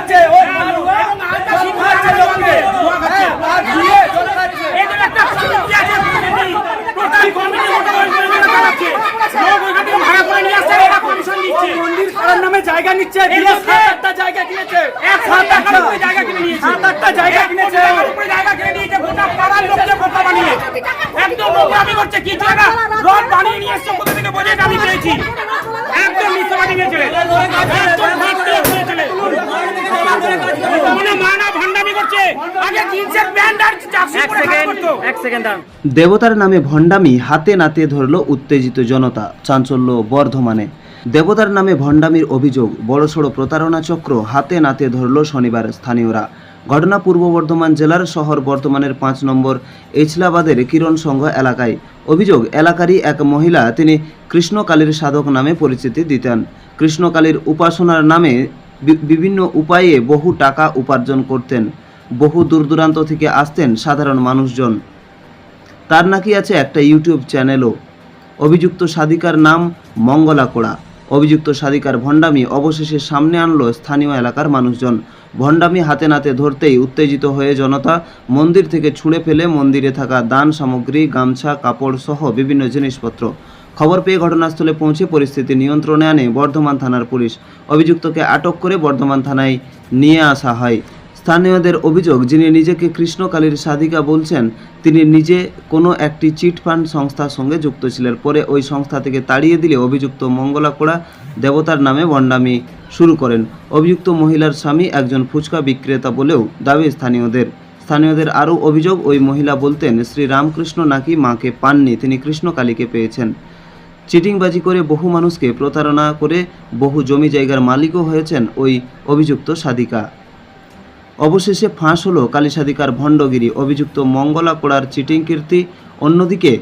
খাচ্ছে লোককে। হ্যাঁ, মন্দির করার নামে জায়গা নিচ্ছে জায়গা কিনেছে। সাত টাকার জায়গা কিনে নিয়েছে। সাত আটটা জায়গা কিনেছে এক কোটি টাকার উপরে জায়গা কিনে নিয়েছে গোটা পাড়ার লোককে বোকা বানিয়ে। একদম নোংরামি করছে কি জায়গা? রড বানিয়ে নিয়ে এসছে কোথা থেকে বোঝে আমি পেয়েছি একদম মিথ্যাবাদী নিয়ে চলে একদম মিথ্যে নিয়ে চলে মনে মানা ভণ্ডামি করছে আগে জিন্সের প্যান্ট আর চাকরি পরে কাজ করতো এক সেকেন্ড দাঁড়ান দেবতার নামে ভণ্ডামি হাতে নাতে ধরল উত্তেজিত জনতা চাঞ্চল্য বর্ধমানে। দেবতার নামে ভণ্ডামির অভিযোগ বড়সড় প্রতারণা চক্র হাতে নাতে ধরল শনিবার স্থানীয়রা। ঘটনা পূর্ব বর্ধমান জেলার শহর বর্ধমানের পাঁচ নম্বর এছলাবাদের কিরণ সংঘ এলাকায়। অভিযোগ এলাকারই এক মহিলা তিনি কৃষ্ণকালীর সাধক নামে পরিচিতি দিতেন। কৃষ্ণকালীর উপাসনার নামে বি- বিভিন্ন উপায়ে বহু টাকা উপার্জন করতেন। বহু দূর দূরান্ত থেকে আসতেন সাধারণ মানুষজন। তার নাকি আছে একটা ইউটিউব চ্যানেলও। অভিযুক্ত সাদিকার নাম মঙ্গলা কোড়া অভিযুক্ত সাদিকার ভণ্ডামি অবশেষে সামনে আনলো স্থানীয় এলাকার মানুষজন। ভণ্ডামি হাতে নাতে ধরতেই উত্তেজিত হয়ে জনতা মন্দির থেকে ছুঁড়ে ফেলে মন্দিরে থাকা দান সামগ্রী, গামছা, কাপড় সহ বিভিন্ন জিনিসপত্র। খবর পেয়ে ঘটনাস্থলে পৌঁছে পরিস্থিতি নিয়ন্ত্রণে আনে বর্ধমান থানার পুলিশ। অভিযুক্তকে আটক করে বর্ধমান থানায় নিয়ে আসা হয়। স্থানীয়দের অভিযোগ, যিনি নিজেকে কৃষ্ণকালীর সাধিকা বলছেন, তিনি নিজে কোনো একটি চিট ফান্ড সংস্থার সঙ্গে যুক্ত ছিলেন। পরে ওই সংস্থা থেকে তাড়িয়ে দিলে অভিযুক্ত মঙ্গলা কোড়া দেবতার নামে ভণ্ডামি শুরু করেন। অভিযুক্ত মহিলার স্বামী একজন ফুচকা বিক্রেতা বলেও দাবি স্থানীয়দের। স্থানীয়দের আরও অভিযোগ, ওই মহিলা বলতেন, শ্রী রামকৃষ্ণ নাকি মাকে পাননি, তিনি কৃষ্ণকালীকে পেয়েছেন। চিটিংবাজি করে বহু মানুষকে প্রতারণা করে বহু জমি জায়গার মালিকও হয়েছেন ওই অভিযুক্ত সাধিকা। অবশেষে ফাঁস হলো কালীসাদিকার ভণ্ডগিরি। অভিযুক্ত মঙ্গলা কোড়ার চিটিং কীর্তি। অন্যদিকে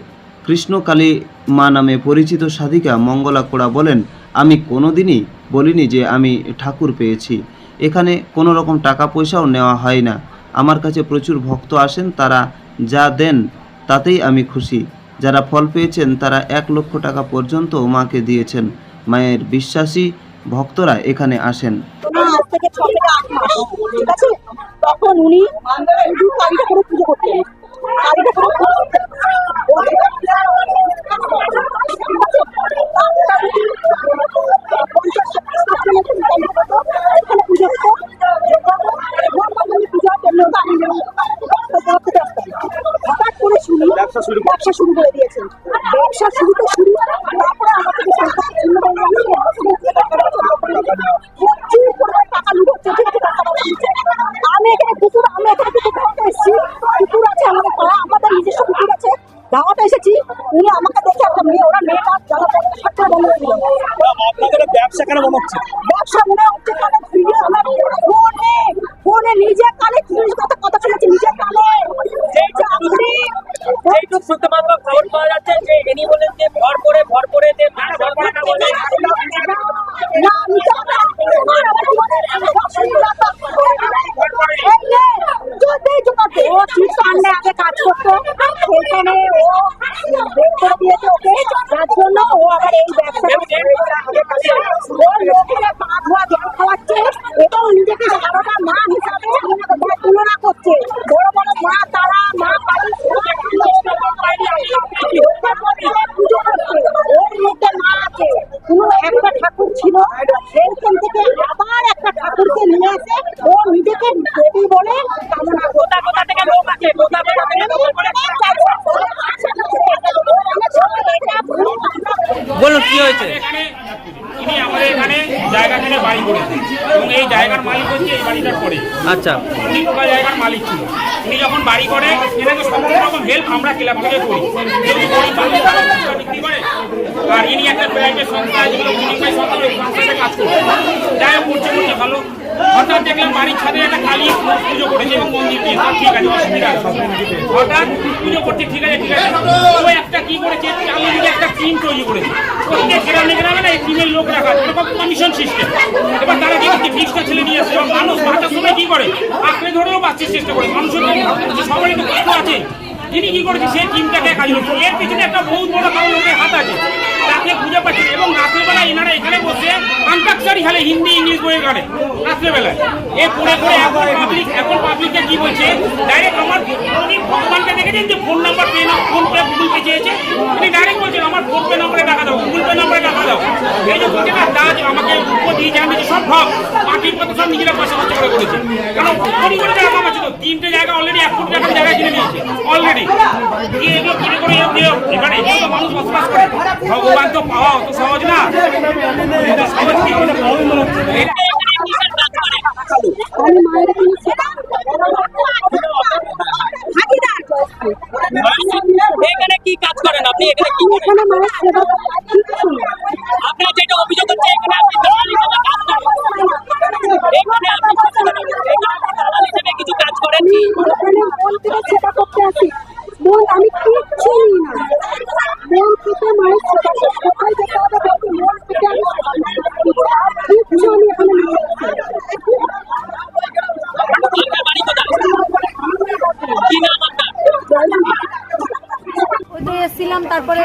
কৃষ্ণকালী মা নামে পরিচিত সাধিকা মঙ্গলা কোড়া বলেন, আমি কোনোদিনই বলিনি যে আমি ঠাকুর পেয়েছি। এখানে কোনো রকম টাকা পয়সাও নেওয়া হয় না। আমার কাছে প্রচুর ভক্ত আসেন, তারা যা দেন তাতেই আমি খুশি। যারা ফল পেয়েছেন, তারা এক লক্ষ টাকা পর্যন্ত মাকে দিয়েছেন। মায়ের বিশ্বাসী ভক্তরা এখানে আসেন। উনি ব্যবসা শুরু করে দিয়েছেন উনি আমাকে দেখে একটা মেয়ে ওরা মেয়েটা জ্বালা জ্বালা সাতটা বন্ধ করে দিল আপনাদের ব্যবসা কেন মনে হচ্ছে? ব্যবসা মনে হচ্ছে কানে? ভিডিও আমার ফোনে ফোনে নিজে কানে জিনিস কথা কথা শুনেছি নিজে কানে। এই যে আপনি এইটুক শুনতে মাত্র খবর পাওয়া যাচ্ছে যে ইনি বলেন যে ভর করে ভর করে যে না এই যদি জোগাতে ও সামনে আগে কাজ করতো সেখানে ও বের করে দিয়েছে ওকে যার জন্য ও আবার এই ব্যবসা ও লোকের পা ধোয়া জল খাওয়াচ্ছে এবং নিজেকে সারদা মা হিসাবে তুলনা করছে বড় বড় মা তারা মা কালী পুজো করছে ওর মধ্যে মা আছে কোনো একটা ঠাকুর ছিল। সেইখান থেকে আবার একটা ঠাকুরকে নিয়ে এসে ও নিজেকে দেবী বলে কামনা কোথা কোথা থেকে লোক আছে কোথা কোথা থেকে লোক বলুন কি হয়েছে? ইনি আমাদের এখানে জায়গা কিনে বাড়ি করেছে এবং এই জায়গার মালিক হচ্ছে এই বাড়িটার পরে। আচ্ছা। উনি জায়গার মালিক ছিল উনি যখন বাড়ি করে এনাকে সমস্ত রকম হেল্প আমরা ক্লাব থেকে করি, বিক্রি করে, আর ইনি একটা প্রাইভেট সংস্থা যেগুলো কাজ করে যাই হোক করছে করছে ভালো। হঠাৎ দেখলাম বাড়ির ছাদে একটা কালী পুজো করেছে এবং মন্দির দিয়ে। ঠিক আছে, অসুবিধা হঠাৎ পুজো করছে, ঠিক আছে ঠিক আছে। একটা কি করেছে একটা টিম তৈরি করেছে। টিমের লোক রাখা কমিশন সিস্টেম তারা কি করছে বিশটা ছেলে নিয়ে আসছে। মানুষ বাঁচার সময় কি করে? আঁকড়ে ধরেও বাঁচার চেষ্টা করে। মানুষের সবারই তো কষ্ট আছে। তিনি কি করেছে, সেই টিমটাকে কাজ এর পিছনে একটা বহুত বড় কারণ লোকের হাত আছে। তাকে খুঁজে পাচ্ছি না। এবং রাত্রেবেলা এনারা এখানে বসে আন্তাক্ষরি খেলে হিন্দি, ইংলিশ বইয়ের গানে রাত্রেবেলায়। এ পড়ে পড়ে এখন পাবলিক এখন পাবলিককে কি বলছে? ডাইরেক্ট আমার ভগবানকে দেখেছেন যে ফোন নাম্বার পে ফোন পে গুগল পে চেয়েছে? উনি ডাইরেক্ট বলছেন, আমার ফোন পে নাম্বারে টাকা দাও, গুগল পে নাম্বারে টাকা দাও। এই যে বলছে না দাজ আমাকে উপর দিয়ে যে সব ভাব পার্টির কথা সব নিজেরা পয়সা খরচ করে করেছে। কারণ কামাচ্ছে তো তিনটে জায়গা অলরেডি এক কোটি টাকার জায়গা কিনে নিয়েছে অলরেডি এগুলো কিনে করে এখানে এগুলো তো মানুষ বসবাস করে? ভগবান তো পাওয়া অত সহজ না। সহজ কি এটা আমি মায়ের এখানে সেবা ভাগিদার এখানে কি কাজ করেন আপনি এখানে কি আমি করেন এখানে মায়ের সেবা কিচ্ছু না আপনার যেটা অভিযোগ হচ্ছে এখানে আপনি দালাল হিসেবে কাজ করেন এখানে আপনি এখানে আপনি দালাল হিসেবে কিছু কাজ করেন কি এখানে মন থেকে সেবা করতে আসি মন আমি কিচ্ছু নিই না মন থেকে মায়ের সেবা করতে কোথায় যেতে হবে বলতে মন থেকে আমি সেবা করতে আসি। কিচ্ছু আমি এখানে নিই না। আপনার বাড়ি কোথায় কি নাম আপনার ওদের এসেছিলাম তারপরে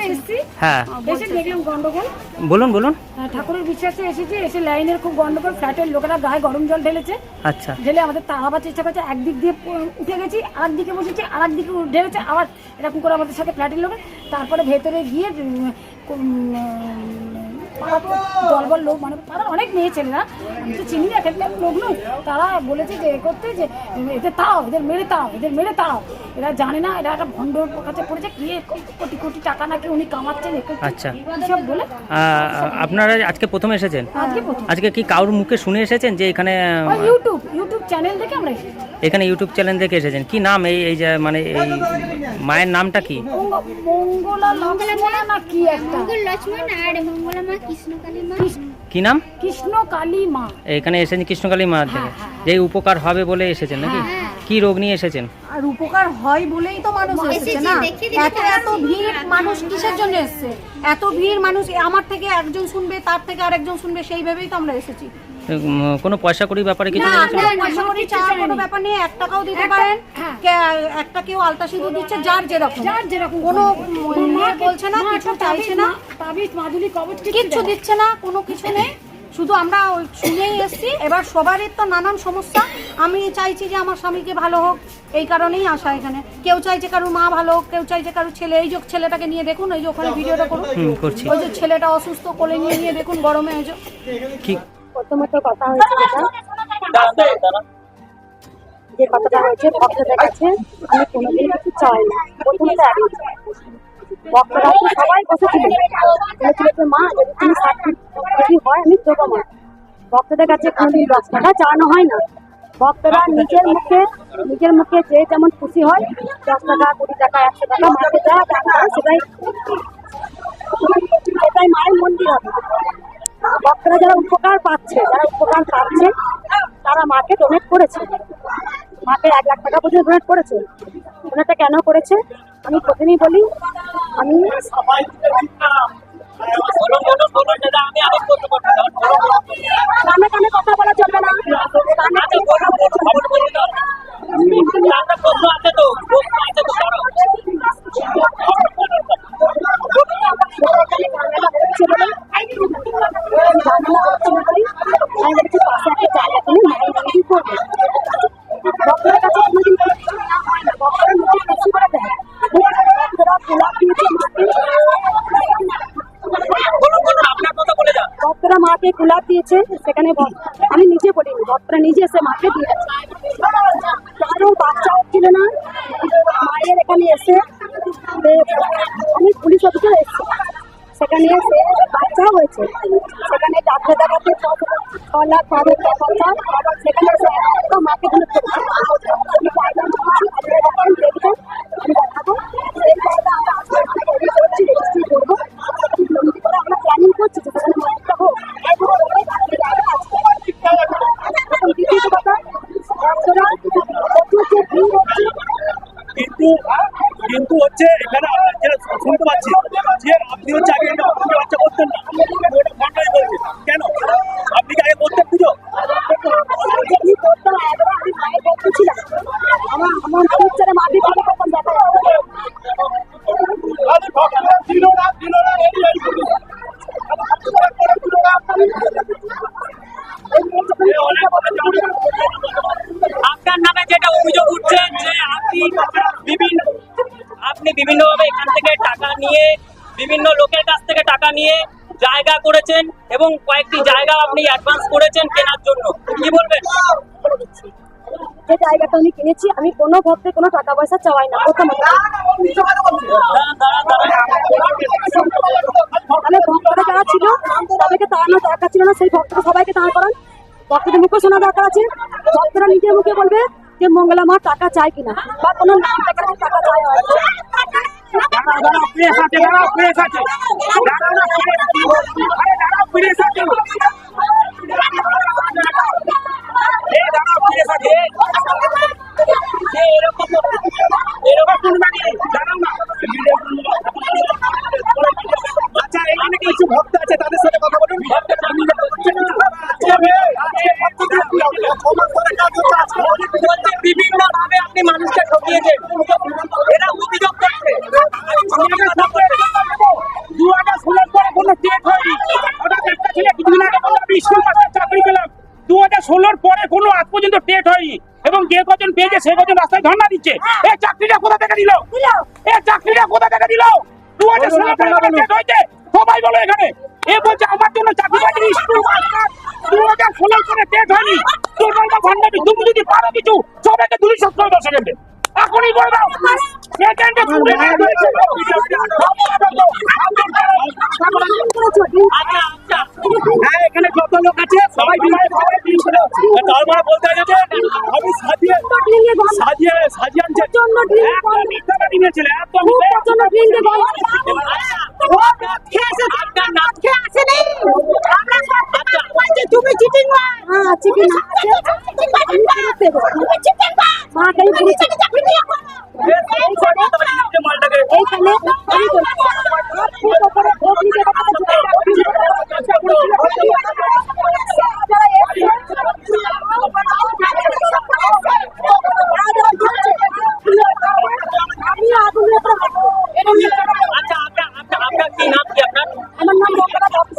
এসেছি। হ্যাঁ। এসে দেখলাম গন্ডগোল। বলুন বলুন। ঠাকুরের বিশ্বাসে এসেছে এসে লাইনের খুব গন্ডগোল ফ্ল্যাটের লোকেরা গায়ে গরম জল ঢেলেছে। আচ্ছা। ঢেলে আমাদের তাড়াবার চেষ্টা করছে একদিক দিয়ে উঠে গেছি আর দিকে বসেছি আর দিকে ঢেলেছে আবার এরকম করে আমাদের সাথে ফ্ল্যাটের লোকের তারপরে ভেতরে গিয়ে দলবল লোক মানে পাড়ার অনেক মেয়ে ছেলেরা। আমি তো চিনি না এখানকার লোক নয় তারা বলেছে যে এ করতে যে এদের তাও এদের মেরে তাও এদের মেরে তাও। এরা জানে না এরা একটা ভণ্ডর কাছে পড়েছে কি কোটি কোটি টাকা নাকি উনি কামাচ্ছেন আচ্ছা। এইসব বলে? আপনারা আজকে প্রথম এসেছেন? আজকে কি কারোর মুখে শুনে এসেছেন যে এখানে ইউটিউব ইউটিউব চ্যানেল থেকে আমরা এখানে ইউটিউব চ্যানেল দেখে এসেছেন? কি নাম এই এই যে মানে এই মায়ের নামটা কি? মঙ্গ- মঙ্গলা লক্ষ্মণা না কি একটা? মঙ্গল লক্ষ্মণ আর মঙ্গলা মা কি নাম? কৃষ্ণ কালী মা। এখানে এসেছেন কৃষ্ণকালী মা থেকে যে উপকার হবে বলে এসেছেন নাকি? কি রোগ নিয়ে এসেছেন? আর উপকার হয় বলেই তো মানুষ এসেছে না? এত এত ভিড় মানুষ কিসের জন্য এসেছে? এত ভিড় মানুষ আমার থেকে একজন শুনবে তার থেকে আরেকজন শুনবে সেইভাবেই তো আমরা এসেছি। কোনো পয়সা কড়ি ব্যাপারে কিছু না আপনার পয়সা করে চাওয়ার কোনো ব্যাপার নেই এক টাকাও দিতে পারেন কে- একটা কেউ আলতা সিঁদুর দিচ্ছে যার যেরকম। যার যেরকম। কোনো মা মেয়ে বলছে না কিছু চাইছে না। তাবিজ মাদুলি কবচ কিচ্ছু দিচ্ছে না কোনো কিছু নেই। শুধু আমরা ওই শুনেই এসেছি এবার সবারই তো নানান সমস্যা। আমি চাইছি যে আমার স্বামীকে ভালো হোক এই কারণেই আসা এখানে। কেউ চাইছে কারোর মা ভালো হোক কেউ চাইছে কারোর ছেলে। এই যে ছেলেটাকে নিয়ে দেখুন এই যে ওখানে ভিডিওটা করুন। করছি। ওই যে ছেলেটা অসুস্থ কোলে নিয়ে নিয়ে দেখুন গরমে এই যে প্রথমত কথা হয়েছে যেটা, যে কথাটা হয়েছে, ভক্তদের কাছে আমি কোনোদিন কিছু চাই না প্রথমত ভক্তরা সবাই বসেছিলেন। বলেছিল মা, যদি তুমি ষাট হয়, আমি দেবো মা। ভক্তদের কাছে কোনোদিন টাকা চাওয়ানো হয় না। ভক্তরা নিজের মুখে নিজের মুখে যে যেমন খুশি হয়, দশ টাকা, কুড়ি টাকা, একশো টাকা মাকে যা দান করে সেটাই সেটাই মায়ের মন্দির হবে। ভক্তরা যারা উপকার পাচ্ছে, যারা উপকার পাচ্ছে, তারা মাকে ডোনেট করেছে। মাকে এক লাখ টাকা পর্যন্ত ডোনেট করেছে। ডোনেটটা কেন করেছে? আমি প্রথমেই বলি, আমি না। কানে কানে কথা বলা চলবে না। খবর বলুন দাও। আপনার প্রশ্ন আছে তো প্রশ্ন আছে তো দাঁড়াও। ঝামেলা হচ্ছে বলে ঝামেলা হচ্ছে বলে আমি বলেছি পাশে একটা জায়গা কিনে মায়ের মন্দির করব ভক্তদের কাছে কোনোদিন কোনো কিছু নেওয়া হয় না ভক্তরা নিজে খুশি করে দেয় ভক্তরা গোলাপ দিয়েছে বলুন বলুন আপনার কথা বলে যান ভক্তরা মাকে গোলাপ দিয়েছে সেখানে ভক্ত- আমি নিজে নিজে এসে মাকে দিয়েছে কারও বাচ্চা হচ্ছিল না মায়ের এখানে এসে আমি পুলিশ অফিসার এসেছি সেখানে এসে বাচ্চা হয়েছে সেখানে ডাক্তার দেখাতে ছ- লাখ লাখ খরচা আবার সেখানে এসে একটা মাকে ধরে ফেলেছে আমি পাইলাম বলছি, আপনারা যখন দেখবেন আমি দেখাবো সেই জায়গা আমরা আজকে তৈরি করছি রেজিস্ট্রি করব এমনি করে আমরা প্ল্যানিং করছি যে সেখানে মায়েরটা হোক এইগুলো বলে বাকি জায়গা আছে। এখন দ্বিতীয় কথা ভক্তরা প্রচুর যে ভিড় হচ্ছে কিন্তু কিন্তু হচ্ছে এখানে আমরা যেটা শুনতে পাচ্ছি যে আপনি হচ্ছে আগে এটা পুজো বাচ্চা করতেন না ওটা ঘন্টায় বলছে কেন আপনি কি আগে করতেন পুজো আমি করতাম একবার আমি মায়ের ভক্ত ছিলাম এবং কয়েকটি জায়গা আপনি অ্যাডভান্স করেছেন কেনার জন্য। কি বলবেন? যে জায়গাটা আমি কিনেছি, আমি কোনো ভক্তে কোনো টাকা পয়সা চাওয়াই না। প্রথমত তাহলে ভক্তরা যারা ছিল, তাদেরকে তাড়ানোর দরকার ছিল না। সেই ভক্তরা সবাইকে দাঁড় করান। ভক্তদের মুখে শোনা দরকার আছে। ভক্তরা নিজের মুখে বলবে যে, মঙ্গলা মা, টাকা চায় কিনা। বা কোনো টাকা চায়। দাঁড়াও প্রেস আছে দাঁড়াও প্রেস আছে দাঁড়াও না আরে দাঁড়াও প্রেস আছে এই দাঁড়াও প্রেস আছে এরকম কোন দাঁড়িয়ে দাঁড়াও না আচ্ছা এখানে কিছু ভক্ত আছে তাদের সাথে কথা বলুন বলছে বিভিন্ন ভাবে আপনি মানুষকে ঠকিয়েছেন এরা অভিযোগ করছে দু হাজার ষোলোর পরে কোনো ডেট হয়নি হঠাৎ একটা ছেলে কিছুদিন আগে বলল আমি স্কুল মাস্টার চাকরি পেলাম দু হাজার ষোলোর পরে কোনো আজ পর্যন্ত ডেট হয়নি এবং যে কজন পেয়েছে সে কজন রাস্তায় ধর্ণা দিচ্ছে এই চাকরিটা কোথা থেকে দিল এই চাকরিটা কোথা থেকে দিল দু হাজার সবাই বলো এখানে। এ বলছে আমার জন্য চাকরি পাইনি স্কুল দু হাজার হয়নি। বাবা তুমি যদি পারো কিছু। সবাইকে দুই সপ্তাহ দশ সেকেন্ডে এখনই করে দাও। সেকেন্ডে তুলে নিয়ে হয়েছে আচ্ছা আচ্ছা হ্যাঁ এখানে যত লোক আছে সবাই করে তার মানে বলতে গেছে আমি সাজিয়ে সাজিয়ে সাজিয়ে আনছে প্রচণ্ড ড্রিঙ্ক একদম মিথ্যাবাদী নিয়েছিলে একদম খুব প্রচণ্ড ড্রিঙ্কে বন্ধ আপনার নাম আমরা সব টাকা বলছি তুমি চিটিং মা হ্যাঁ চিটিং মা আমি ফেরত দেবো মা কেন পুলিশে চাকরি নিয়ে মালটাকে এইখানে আমি বলছি আর খুব ওপরে ভোট নিতে আমি আগুনের উপরে হাঁটবো। আচ্ছা আপনার আপনার আপনার কি নাম কি আপনার আমার নাম মমতা দত্ত